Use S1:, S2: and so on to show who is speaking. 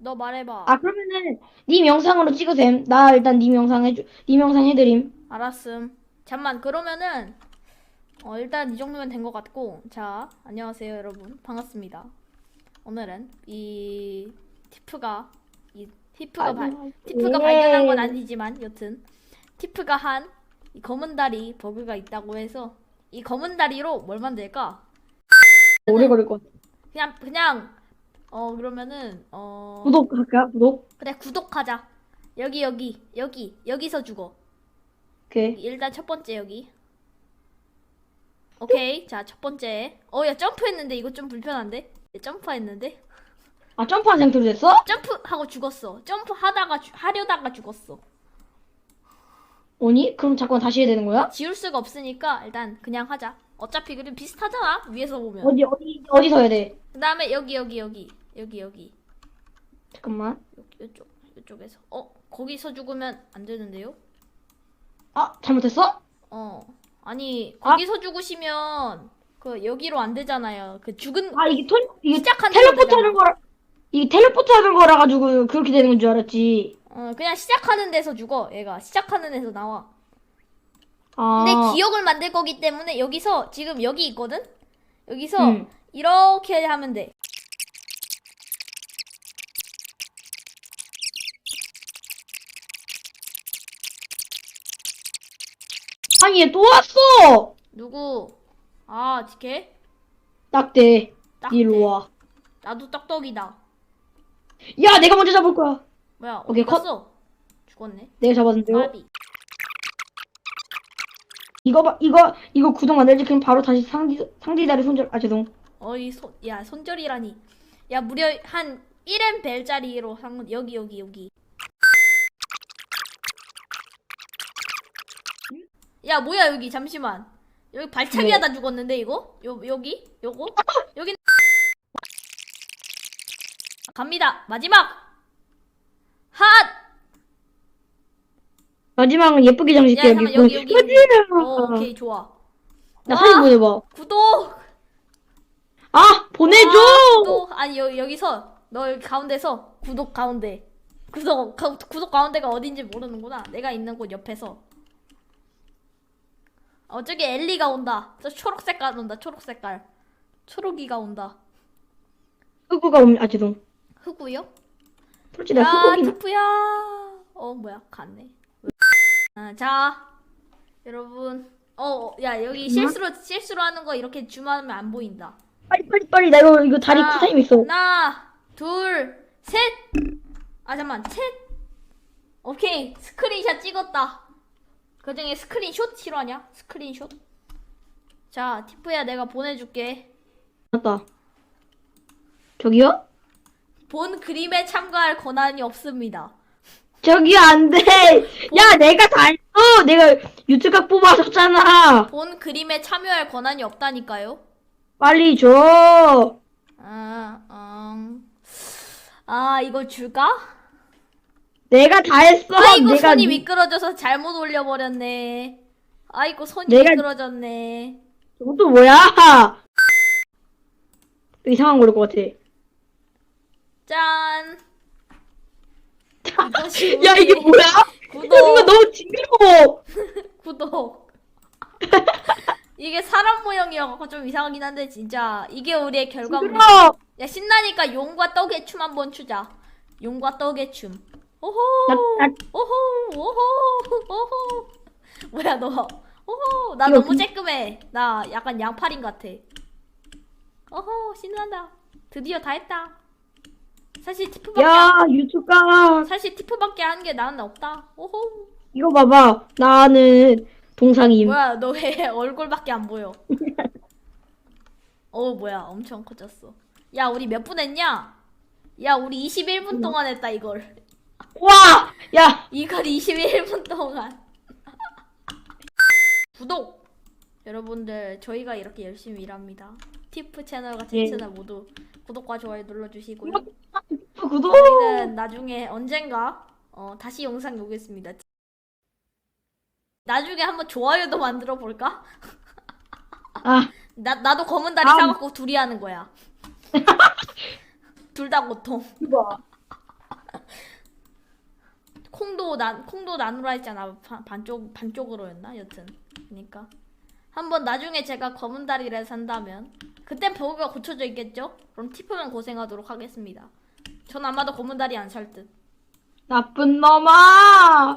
S1: 너 말해봐.
S2: 아 그러면은 님 영상으로 찍으셈. 나 일단 님 영상 해줘. 님 영상 해드림.
S1: 알았음. 잠만 그러면은 어, 일단 이 정도면 된 것 같고 자 안녕하세요 여러분 반갑습니다. 오늘은 이 티프가 이 티프가 발 티프가
S2: 예.
S1: 발견한 건 아니지만 여튼 티프가 한 이 검은 다리 버그가 있다고 해서 이 검은 다리로 뭘 만들까?
S2: 오래 걸릴 것 같아.
S1: 그냥 그냥 어 그러면은 어
S2: 구독할까? 구독.
S1: 그래 구독하자. 여기 여기 여기 여기서 죽어.
S2: 오케이.
S1: 일단 첫 번째 여기. 오케이. 자, 첫 번째. 어, 야, 점프했는데 이거 좀 불편한데? 점프했는데?
S2: 아 점프한 상태로 됐어?
S1: 점프하고 죽었어. 점프하다가 주- 하려다가 죽었어.
S2: 오니? 그럼 잠깐 다시 해야 되는 거야?
S1: 지울 수가 없으니까 일단 그냥 하자. 어차피 그림 비슷하잖아. 위에서 보면.
S2: 어디 어디 어디서 해야 돼?
S1: 그다음에 여기 여기 여기 여기 여기
S2: 잠깐만.
S1: 이쪽 이쪽에서. 어, 거기서 죽으면 안 되는데요?
S2: 아 잘못했어?
S1: 어. 아니,
S2: 아.
S1: 거기서 죽으시면 그 여기로 안 되잖아요. 그 죽은
S2: 아 이게 톤 이게
S1: 시작한
S2: 텔레포트
S1: 되잖아.
S2: 하는 거라 이게 텔레포트 하는 거라 가지고 그렇게 되는 건 줄 알았지.
S1: 어, 그냥 시작하는 데서 죽어. 얘가 시작하는 데서 나와.
S2: 아.
S1: 근데 기억을 만들 거기 때문에 여기서 지금 여기 있거든. 여기서
S2: 음.
S1: 이렇게 하면 돼.
S2: 아니 얘또 왔어.
S1: 누구? 아, 디케?
S2: 딱대.
S1: 딱대.
S2: 이리 와.
S1: 나도 떡떡이다.
S2: 야 내가 먼저 잡을 거야.
S1: 뭐야?
S2: 오케이, 컷.
S1: 갔어? 죽었네.
S2: 내가 잡았는데요.
S1: 까비.
S2: 이거 봐 이거 이거 구독 안 되지 그럼 바로 다시 상디 상디 다리 손절 아 죄송.
S1: 어이 손, 야 손절이라니. 야 무려 한 1M 벨짜리로 상 여기 여기 여기. 야 뭐야 여기 잠시만. 여기 발차기
S2: 네.
S1: 하다 죽었는데 이거? 요 여기? 요거? 여기 갑니다. 마지막. 핫!
S2: 마지막은 예쁘게 장식해
S1: 야. 잠깐만, 여기, 여기, 여기. 어, 오케이 좋아.
S2: 나
S1: 와,
S2: 사진 보내봐.
S1: 구독.
S2: 아 보내줘.
S1: 아, 또 아니 여, 여기서 너 여기 가운데서 구독 가운데 구독 가, 구독 가운데가 어딘지 모르는구나 내가 있는 곳 옆에서 어 저기 엘리가 온다 저 초록 색깔 온다 초록 색깔 초록이가 온다
S2: 흑우가 옵니다. 아 죄송.
S1: 흑우요?
S2: 솔직히
S1: 나야
S2: 흑우긴.
S1: 티프야 어 뭐야 갔네 아, 자 여러분 어 야 여기 실수로 실수로 하는 거 이렇게 줌하면 안 보인다
S2: 빨리 빨리 빨리 나 이거 이거 다리
S1: 하나,
S2: 쿠타임 있어.
S1: 하나, 둘, 셋. 아 잠만, 셋. 오케이, 스크린샷 찍었다. 그 중에 스크린샷 싫어하냐? 스크린샷. 자, 티프야, 내가 보내줄게.
S2: 맞다. 저기요?
S1: 본 그림에 참가할 권한이 없습니다.
S2: 저기요 안 돼. 야 내가 다 했어. 내가 유튜브 뽑아줬잖아.
S1: 본 그림에 참여할 권한이 없다니까요.
S2: 빨리 줘.
S1: 아, 음. 아, 이거 줄까?
S2: 내가 다 했어.
S1: 아이고,
S2: 내가
S1: 손이
S2: 니-
S1: 미끄러져서 잘못 올려버렸네. 아이고, 손이
S2: 내가-
S1: 미끄러졌네.
S2: 저것도 뭐야? 또 이상한 거일 것 같아.
S1: 짠. 이것이
S2: 야 이게 뭐야?
S1: 구독.
S2: 이거 너무 징그러워.
S1: 구독. 이게 사람 모형이어서 좀 이상하긴 한데 진짜 이게 우리의 결과물.
S2: 징그러워.
S1: 야 신나니까 용과 떡의 춤 한번 추자. 용과 떡의 춤. 오호. 오호. 오호. 오호. 뭐야 너? 오호. 나
S2: 이거
S1: 너무
S2: 그-
S1: 쬐끔해. 나 약간 양파린 같아. 오호 신난다. 드디어 다 했다. 사실 티프밖에 안-
S2: 야 유튜브가
S1: 사실 티프밖에 한게 나는 없다. 오호.
S2: 이거 봐봐. 나는 동상임.
S1: 뭐야 너 왜 얼굴밖에 안 보여? 어 뭐야 엄청 커졌어. 야 우리 몇 분 했냐? 야 우리 21분 동안 했다 이걸.
S2: 와, 야
S1: 이걸 21분 동안. 구독. 여러분들 저희가 이렇게 열심히 일합니다. 티프 채널과 제
S2: 예.
S1: 채널 모두 구독과 좋아요 눌러주시고요.
S2: 구독.
S1: 저희는 나중에 언젠가 어, 다시 영상 오겠습니다. 나중에 한번 좋아요도 만들어 볼까?
S2: 아,
S1: 나 나도 검은 다리. 사갖고 둘이 하는 거야. 둘 다 고통.
S2: 이거.
S1: 콩도 난 콩도 나누라 했잖아. 반, 반쪽 반쪽으로였나? 여튼. 그러니까 한번 나중에 제가 검은 다리를 산다면 그땐 버그가 고쳐져 있겠죠? 그럼 티프만 고생하도록 하겠습니다. 전 아마도 검은 다리 안 살 듯.
S2: 나쁜 놈아!